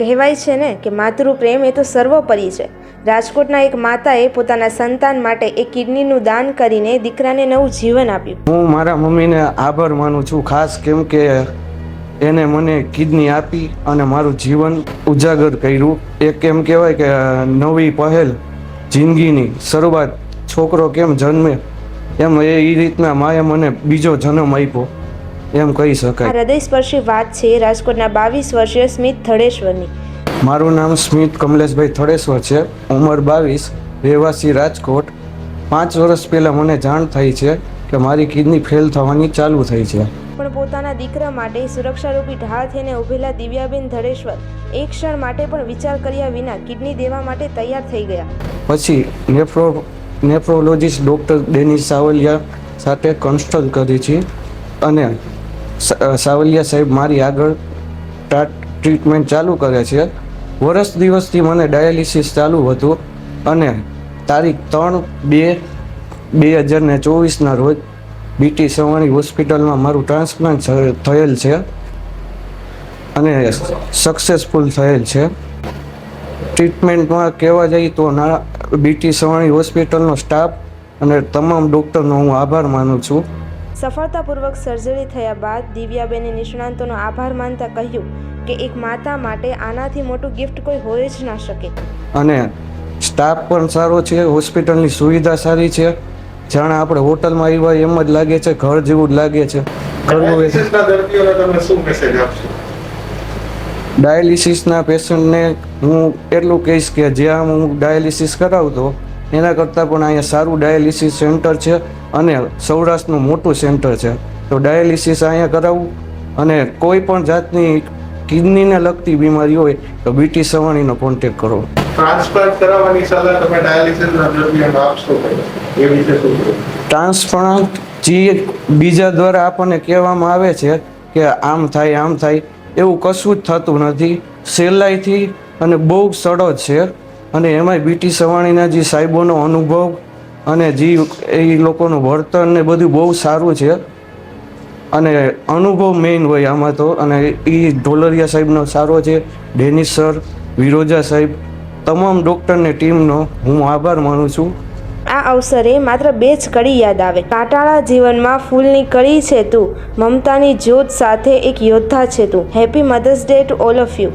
કહેવાય છે ને કે માતૃ પ્રેમ એ તો સર્વોપરી છે. રાજકોટના એક માતાએ પોતાના સંતાન માટે એક કિડનીનું દાન કરીને દીકરાને નવું જીવન આપ્યું. હું મારા મમ્મીને આભાર માનું છું, ખાસ કેમ કે એને મને કિડની આપી અને મારું જીવન ઉજાગર કર્યું. એક એમ કહેવાય કે નવી પહેલ જિંદગીની શરૂઆત છોકરો કેમ જન્મે એમ એ રીતના માએ મને બીજો જન્મ આપ્યો. એમ કહી શકાય. હૃદયસ્પર્શી વાત છે રાજકોટના બાવીસ વર્ષીય સ્મિત થળેશ્વરની મારું નામ સ્મિત કમલેશભાઈ થળેશ્વર છે. ઉંમર બાવીસ રહેવાસી રાજકોટ. પાંચ વર્ષ પહેલાં મને જાણ થઈ છે કે મારી કિડની ફેલ થવાની ચાલુ થઈ છે. પણ પોતાના દીકરા માટે સુરક્ષારૂપી ઢાળ થઈને ઉભેલા દિવ્યાબેન ધડેશ્વર એક ક્ષણ માટે પણ વિચાર કર્યા વિના કિડની દેવા માટે તૈયાર થઈ ગયા. પછી nephro nephrologist doctor Denis Savaliya સાથે કન્સલ્ટ કરી છે અને સાવલિયા સાહેબ મારી આગળ ટ્રીટમેન્ટ ચાલુ કરે છે. વર્ષ દિવસથી મને ડાયાલિસિસ ચાલુ હતું અને તારીખ ત્રણ બે બે હજાર ને ચોવીસના રોજ બીટી સવાણી હોસ્પિટલમાં મારું ટ્રાન્સપ્લાન્ટ થયેલ છે અને સક્સેસફુલ થયેલ છે. ટ્રીટમેન્ટમાં કહેવા જઈએ તો ના બીટી સવાણી હોસ્પિટલનો સ્ટાફ અને તમામ ડૉક્ટરનો હું આભાર માનું છું. સફળતાપૂર્વક સર્જરી થયા બાદ દિવ્યાબેને નિષ્ણાંતોનો આભાર માનતા કહ્યું કે એક માતા માટે આનાથી મોટું ગિફ્ટ કોઈ હોય જ ના શકે. અને સ્ટાફ પણ સારો છે હોસ્પિટલની સુવિધા સારી છે. જાણે આપણે હોટલમાં આવ્યા એમ જ લાગે છે ઘર જેવું જ લાગે છે. ડાયાલિસિસના પેશન્ટને હું એટલું કહીશ કે જ્યાં હું ડાયાલિસિસ કરાવતો એના કરતાં પણ અહીંયા સારું ડાયાલિસિસ સેન્ટર છે અને સૌરાષ્ટ્રનું મોટું સેન્ટર છે. તો ડાયાલિસિસ અહીંયા કરાવવું અને કોઈ પણ જાતની કિડનીને લગતી બીમારી હોય તો બીટી સવાણીનો કોન્ટેક કરો. ટ્રાન્સપ્લાન્ટ કરાવવાની સલાહ તમે ડાયાલિસિસના દર્દીઓને આપશો એ વિશે શું ટ્રાન્સપ્લાન્ટ જે બીજા દ્વારા આપણને કહેવામાં આવે છે કે આમ થાય આમ થાય એવું કશું જ થતું નથી. સહેલાઈથી અને બહુ સરળ છે. અને એમાંય બીટી સવાણીના જે સાહેબોનો અનુભવ અને જે એ લોકોનું વર્તન ને બધું બહુ સારું છે. અને અનુભવ મેઇન હોય આમાં તો. અને એ ઢોલરિયા સાહેબનો સારો છે. ડેનિસ સર, વિરોજા સાહેબ, તમામ ડૉક્ટરને ટીમનો હું આભાર માનું છું. આ અવસરે માત્ર બે જ કડી યાદ આવે. કાટાળા જીવનમાં ફૂલની કડી છે તું. મમતાની જ્યોત સાથે એક યોદ્ધા છે તું. Happy mother's day to all of you